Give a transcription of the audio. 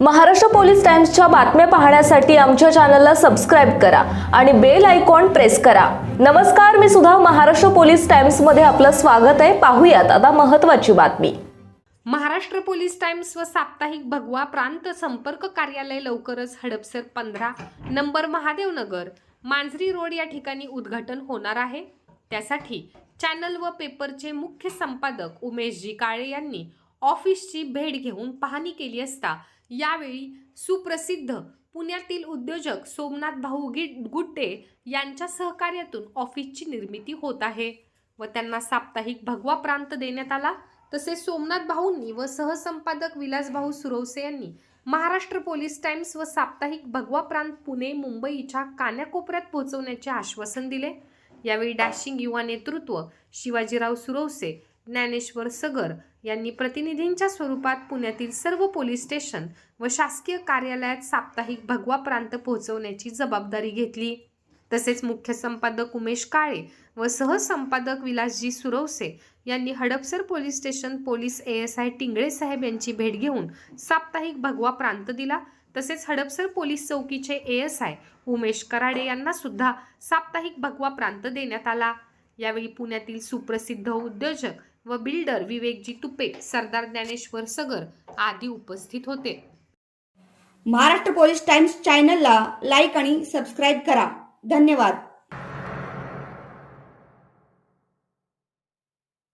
Maharashtra police टाइम्सच्या बातम्या पाहण्यासाठी आमच्या चॅनलला सबस्क्राईब करा आणि बेल आयकॉन प्रेस करा. नमस्कार मी सुद्धा महाराष्ट्र पोलीस टाइम्समध्ये आपलं स्वागत आहे. पाहूयात आता महत्वाची बातमी. महाराष्ट्र पोलीस टाइम्स व साप्ताहिक भगवा प्रांत संपर्क कार्यालय लवकरच हडपसर पंधरा नंबर महादेवनगर मांजरी रोड या ठिकाणी उद्घाटन होणार आहे. त्यासाठी चॅनल व पेपरचे मुख्य संपादक उमेशजी काळे यांनी ऑफिसची भेट घेऊन पाहणी केली असता यावेळी सुप्रसिद्ध पुण्यातील उद्योजक सोमनाथ भाऊ गि गुड्डे यांच्या सहकार्यातून ऑफिसची निर्मिती होत आहे व त्यांना साप्ताहिक भगवा प्रांत देण्यात आला. तसेच सोमनाथ भाऊंनी व सहसंपादक विलासभाऊ सुरवसे यांनी महाराष्ट्र पोलीस टाइम्स व साप्ताहिक भगवा प्रांत पुणे मुंबईच्या कान्याकोपऱ्यात पोहोचवण्याचे आश्वासन दिले. यावेळी डॅशिंग युवा नेतृत्व शिवाजीराव सुरवसे ज्ञानेश्वर सगर यांनी प्रतिनिधींच्या स्वरूपात पुण्यातील सर्व पोलीस स्टेशन व शासकीय कार्यालयात साप्ताहिक भगवा प्रांत पोहोचवण्याची जबाबदारी घेतली. तसेच मुख्य संपादक उमेश काळे व सहसंपादक विलासजी सुरवसे यांनी Hadapsar police station police A S I Tingle साहेब यांची भेट घेऊन साप्ताहिक भगवा प्रांत दिला. तसेच Hadapsar police चौकीचे A S I Umesh Karade यांना सुद्धा साप्ताहिक भगवा प्रांत देण्यात आला. यावेळी पुण्यातील सुप्रसिद्ध उद्योजक व बिल्डर विवेकजी तुपे सरदार ज्ञानेश्वर सगर आदी उपस्थित होते. महाराष्ट्र पोलीस टाइम्स चॅनलला लाईक आणि सबस्क्राईब करा. धन्यवाद.